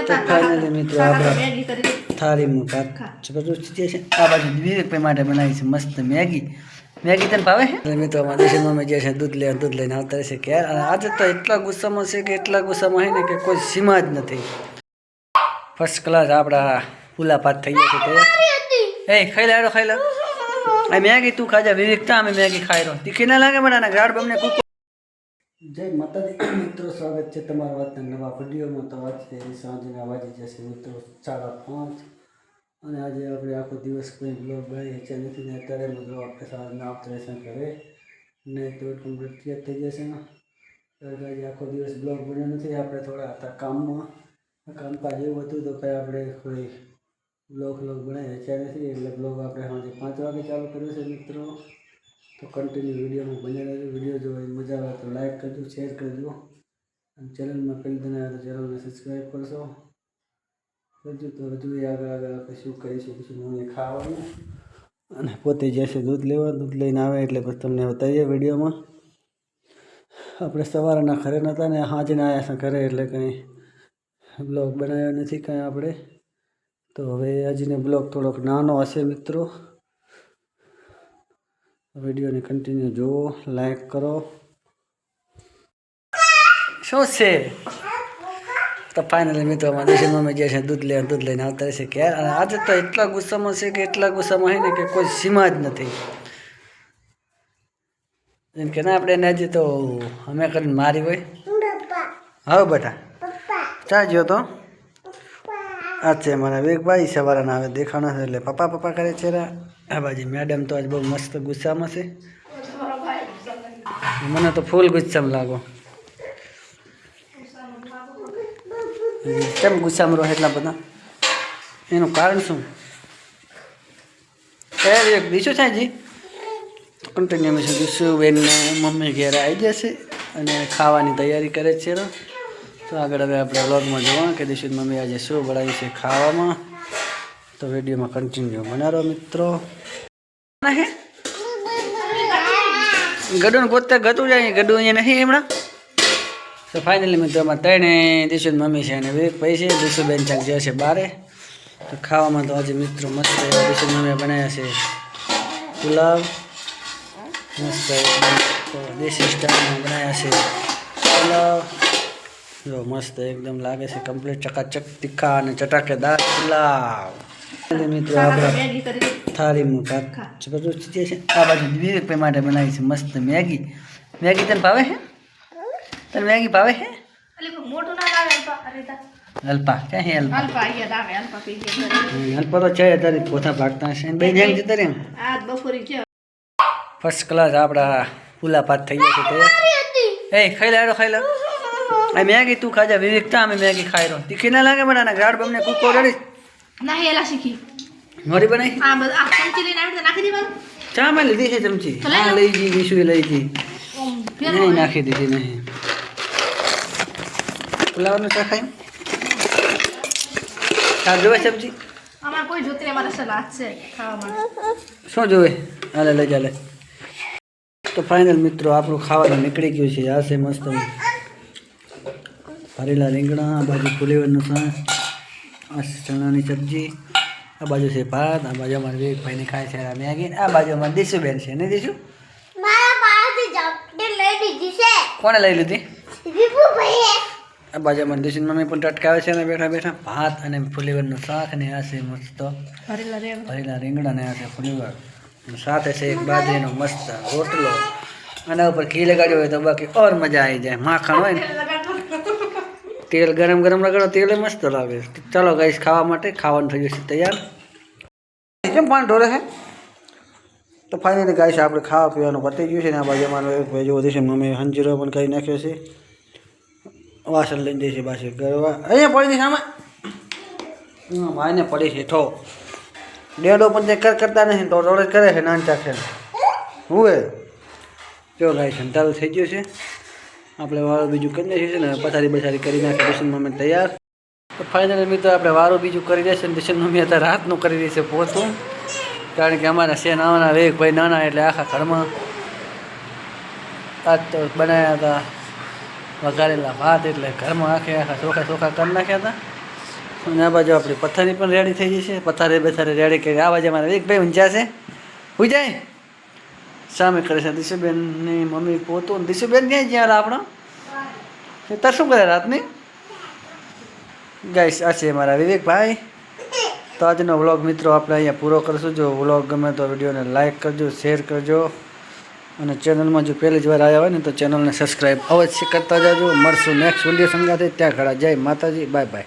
તો ફાઇનલી મિત્રો આપણે થાળીમાં ભાત જબરદસ્ત છે આ બાજુ વિવેકભાઈ માટે બનાવી છે મસ્ત મેગી. મેગી તને ભાવે છે? મિત્રો અમારા દેશી મમ્મી જે છે દૂધ લે દૂધ લઈને આવતા છે કે આજે તો એટલા ગુસ્સામાં છે કે એટલા ગુસ્સામાં છે ને કે કોઈ સીમા જ નથી. ફર્સ્ટ ક્લાસ આપણા પુલા ભાત થઈ ગયા છે તૈયાર એ ખાઈ લે હાલો ખાઈ લે. આ મેગી તું ખાજા. વિવેકતા અમે મેગી ખાઈ રહ્યો. તીખી ના લાગે બના ગાડ બમને કૂકો જય માતાજી. મિત્રો, સ્વાગત છે તમારા વાતના નવા વિડીયોમાં. તો આજે સાંજના વાજી જશે મિત્રો, સાડા પાંચ. અને આજે આપણે આખો દિવસ કોઈ બ્લોગ બનાવીએ છીએ નથી. ને અત્યારે મિત્રો આપણે સાંજના ઓપરેશન કરે. ને તો કમ્પ્લીટ ક્લિયર થઈ જશે. ને આજે આખો દિવસ બ્લોગ બન્યો નથી. આપણે થોડા હતા કામમાં. કામકાજ એવું હતું તો કંઈ આપણે કોઈ બ્લોગ બ્લોગ બનાવી છે નથી. એટલે બ્લોગ આપણે સાંજે પાંચ વાગે ચાલુ કર્યો છે મિત્રો. તો કન્ટિન્યુ વિડીયોમાં બન્યા રહેજો. વીડિયો જો મજા આવે તો લાઇક કરજો શેર કરજો. અને ચેનલમાં પહેલી દિન આવે તો ચેનલને સબસ્ક્રાઈબ કરશો. કરજો તો હજુ આગળ આગળ આપણે શું કરીશું, પછી મને ખાવાનું અને પોતે જશે દૂધ લેવા, દૂધ લઈને આવે એટલે પછી તમને બતાવીએ વિડીયોમાં. આપણે સવારના ઘરે નહોતા ને સાંજના આવ્યા છે ઘરે એટલે કંઈ બ્લોગ બનાવ્યો નથી કંઈ આપણે. તો હવે આજનો બ્લોગ થોડોક નાનો હશે મિત્રો. વિડીયોને કન્ટિન્યુ જુઓ લાઈક કરો. શું છે? તો ફાઇનલી મિત્રો દેશી મમ્મી જે છે દૂધ લે દૂધ લઈને આવતા રહેશે. કે અને આજે તો એટલા ગુસ્સામાં છે કે એટલા ગુસ્સામાં છે ને કે કોઈ સીમા જ નથી. એમ કે ના આપણે એને હજી તો અમે કરીને મારી હોય. હવે બેટા. ચા જ્યો તો. અચ્છા મારા વેગભાઈ, સવારના આવે દેખાણા છે એટલે પપ્પા પપ્પા કરે છે આ બાજી મેડમ તો આજ બહુ મસ્ત ગુસ્સામાં છે. મને તો ફૂલ ગુસ્સામાં લાગો. કેમ ગુસ્સામાં રહો એટલા બધા? એનું કારણ શું? એ એક દીશું છે જી. કન્ટિન્યુ દીશું બેનને મમ્મી ઘેર આવી જશે અને ખાવાની તૈયારી કરે છે. તો આગળ હવે આપણે વ્લોગમાં જોવા કે દિશિત મમ્મી આજે શું બનાવી છે ખાવામાં. તો વિડીયોમાં કન્ટિન્યુ બનાવો મિત્રો. ગડું પોતે ગતું જાય ગડું અહીંયા નહીં હમણાં. તો ફાઇનલી મિત્રોમાં ત્રણે દિશુદ મમ્મી છે અને વિવેક ભાઈ છે, દિશુબેન ચાક જે છે બારે. તો ખાવામાં તો આજે મિત્રો મસ્ત દિશુદ મમ્મીએ બનાવ્યા છે. પુલાવ. મસ્ત દેશી સ્ટાઇલમાં બનાવ્યા છે. પુલાવ. જો મસ્ત એકદમ લાગે છે કમ્પ્લીટ ચકાચક તીખા અને ચટાકેદાર પુલાવ મિત્રો આપણે થાળીમાં ભાત જબરદસ્ત છે. આ બાજુ વિવેક માટે બનાવી છે મસ્ત મેગી. મેગી તને ભાવે છે તને મેગી ભાવે છે મોટું ના લાવે અલ્પા ક્યાં છે અલ્પા? અલ્પા અહીંયા આવે અલ્પા પી ગયા હમ, અલ્પા તો છે તારી પોતા ભાગતા છે બે જેમ ફર્સ્ટ ક્લાસ આપણા પુલા ભાત થઈ ગયા છે એ ખાઈ લાડો ખાઈ લે. આ મેગી તું ખાજા વિવેકતા અમે મેગી ખાઈ રહ્યો. તીખી ના લાગે બના ગાડ બમને કૂકો રડી. ના એલા શીખી. મોરી બનાવી? આ બધા આ ચમચી લઈને આવી તો નાખી દેવાનું. ચા માં લીધી છે ચમચી? તો લઈ હા લો. લઈ ગઈ વિશુ લઈ ગઈ. ઓમ ફેર નહીં નાખી દીધી નહીં. પુલાવનું ચા ખાઈ? ચા જોવે સબ્જી અમાર કોઈ જોતી નહીં અમારા સલાહ છે ખાવા માટે શું જોવે? હાલે લઈ ચાલે તો ફાઇનલ મિત્રો આપણું ખાવાનું નીકળી ગયું છે. આ છે મસ્ત. ભરેલા રીંગણા આ બાજુ ફુલેવરનું શાક આ ચણાની સબ્જી આ બાજુ છે ભાત આ બાજુ અમારે વિવેકભાઈને ખાય છે મેગી આ બાજુ અમારે દીશુબેન છે. ને દીશુ? મારા લઈ લીધી કોણે લઈ લીધી? આ બાજુ અમારે દીશુ મમ્મી પણ ટટકાવે છે ને બેઠા બેઠા ભાત અને ફુલેવરનું શાક ને આ છે મસ્ત. ભરેલા રીંગણા. ને આ છે ફુલેવર સાથે છે એક બાજરીનો મસ્ત રોટલો. આના ઉપર ઘી લગાડ્યો હોય તો બાકી ઓર મજા આવી જાય. માખણ હોય ને. તેલ, ગરમ ગરમ લગાડો તેલ મસ્ત લાગે. ચાલો ગાઈસ ખાવા માટે ખાવાનું થઈ જશે તૈયાર. કેમ પાણી ઢોરે છે? તો ફાઇનલી ગાઈસ આપણે ખાવા પીવાનું પતી ગયું છે ને આ બાજુ અમારો એક જોવો છે મમ્મી હંજીરો પણ કરી નાખ્યો છે. વાસણ લઈને જઈશે પાછી ગરવા. અહીંયા પડી જશે આમાં. ભાઈને પડી છે, ઠો. ડેડો પણ કર, કરતા નથી તો રોડ કરે છે, નાન ચાખે. હું એ? જો ગાય છે ચાલુ થઈ ગયું છે. આપણે વાળું બીજું કરી નાખ્યું છે ને પથારી બસારી કરી નાખી દર્શન મમ્મી તૈયાર. તો ફાઇનલી મિત્રો આપણે વારો બીજું કરી દેશે ને દર્શન મમ્મી અત્યારે રાતનું કરી દેશે પોતું. કારણ કે અમારા છે નાના વેગ ભાઈ નાના એટલે આખા ઘરમાં આજ તો બનાવ્યા હતા, વઘારેલા ભાત એટલે ઘરમાં આખે આખા ચોખા ચોખા કરી નાખ્યા હતા. અને આ બાજુ આપણી પથારી પણ રેડી થઈ જશે છે. પથારી બેથારી રેડી કરી. આ બાજુ અમારા એક ભાઈ ઊંચા છે. ઉજાય સામે કરે છે દિશુબેનની મમ્મી પોતું દિશુબેન ક્યાં જ્યાં આપણો? તાર શું કરે રાતની? ગાઈસ આ છે મારા વિવેકભાઈ. તો આજનો વ્લોગ મિત્રો આપણે અહીંયા પૂરો કરશું. જો વ્લોગ ગમે તો વિડીયોને લાઇક કરજો શેર કરજો. અને ચેનલમાં જો પહેલી જ વાર આવ્યા હોય ને, તો ચેનલને સબસ્ક્રાઈબ અવશ્ય કરતા જાજો. મળશું નેક્સ્ટ વીડિયો સંગાથે. ત્યાં ખડા જય માતાજી. Bye bye